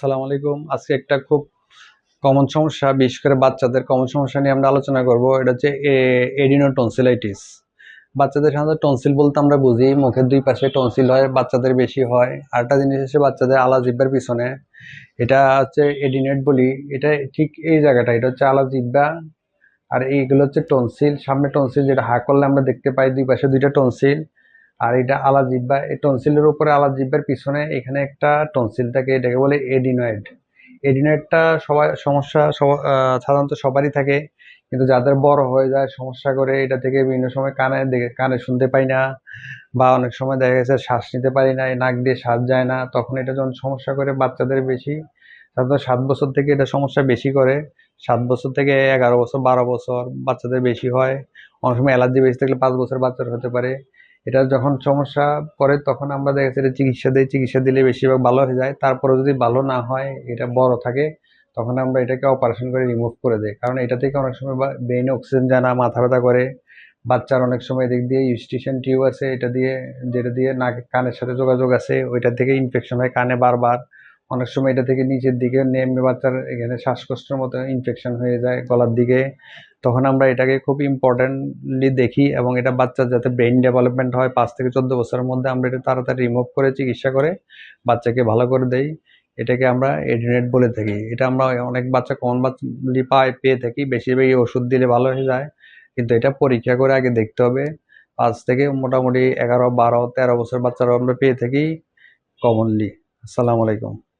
আসসালামু আলাইকুম। আজকে একটা খুব কমন সমস্যা, বিশেষ করে বাচ্চাদের কমন সমস্যা নিয়ে আমরা আলোচনা করব। এটা হচ্ছে এডিনো টনসিলাইটিস বাচ্চাদের সাধারণত টনসিল বলতে আমরা বুঝি, মুখের দুই পাশে টনসিল হয়, বাচ্চাদের বেশি হয়। আরেকটা জিনিস হচ্ছে বাচ্চাদের আলা জিব্বার পিছনে। এটা হচ্ছে এডিনেট বলি, এটা ঠিক এই জায়গাটা, এটা হচ্ছে আলা জিব্বা আর এইগুলো হচ্ছে টনসিল সামনে টনসিল যেটা হা করলে আমরা দেখতে পাই, দুই পাশে দুইটা টনসিল আর এটা আলা জিব্বা, এই টনসিলের উপরে আলা জিব্বার পিছনে এখানে একটা টনসিল থাকে, এটাকে বলে এডিনয়েড এডিনয়েডটা সবাই, সমস্যা সাধারণত সবারই থাকে, কিন্তু যাদের বড় হয়ে যায়, সমস্যা করে, এটা থেকে বিভিন্ন সময় কানে দেখে, কানে শুনতে পাই না, বা অনেক সময় দেখা গেছে শ্বাস নিতে পারি না, নাক দিয়ে শ্বাস যায় না, তখন এটা যখন সমস্যা করে বাচ্চাদের বেশি, সাধারণত সাত বছর থেকে এটা সমস্যা বেশি করে, সাত বছর থেকে এগারো বছর, বারো বছর বাচ্চাদের বেশি হয়, অনেক সময় অ্যালার্জি বেশি থাকলে পাঁচ বছর বাচ্চার হতে পারে। এটা যখন সমস্যা করে তখন আমরা দেখা যাচ্ছে এটা চিকিৎসা দিই, চিকিৎসা দিলে বেশিরভাগ ভালো হয়ে যায়। তারপরে যদি ভালো না হয়, এটা বড় থাকে, তখন আমরা এটাকে অপারেশন করে রিমুভ করে দিই। কারণ এটা থেকে অনেক সময় ব্রেনে অক্সিজেন জানা, মাথা ব্যথা করে, বাচ্চার অনেক সময় এদিক দিয়ে ইউস্টিশন টিউব আছে, এটা দিয়ে, যেটা দিয়ে না কানের সাথে যোগাযোগ আছে ওইটা থেকে ইনফেকশন হয় কানে বারবার। অনেক সময় এটা থেকে নিচের দিকে নেমে বাচ্চার এখানে শ্বাসকষ্টের মতো ইনফেকশন হয়ে যায় গলার দিকে। তখন আমরা এটাকে খুব ইম্পর্টেন্টলি দেখি এবং এটা বাচ্চার যাতে ব্রেন ডেভেলপমেন্ট হয়, পাঁচ থেকে চোদ্দ বছরের মধ্যে আমরা এটা তাড়াতাড়ি রিমুভ করে, চিকিৎসা করে বাচ্চাকে ভালো করে দেই। এটাকে আমরা এডিনেট বলে থাকি। এটা আমরা অনেক বাচ্চা কমন বাচ্চা পায়, পেয়ে থাকি। বেশিরভাগই ওষুধ দিলে ভালো হয়ে যায়। কিন্তু এটা পরীক্ষা করে আগে দেখতে হবে। পাঁচ থেকে মোটামুটি এগারো, বারো, তেরো বছর বাচ্চারা আমরা পেয়ে থাকি কমনলি আসসালামু আলাইকুম।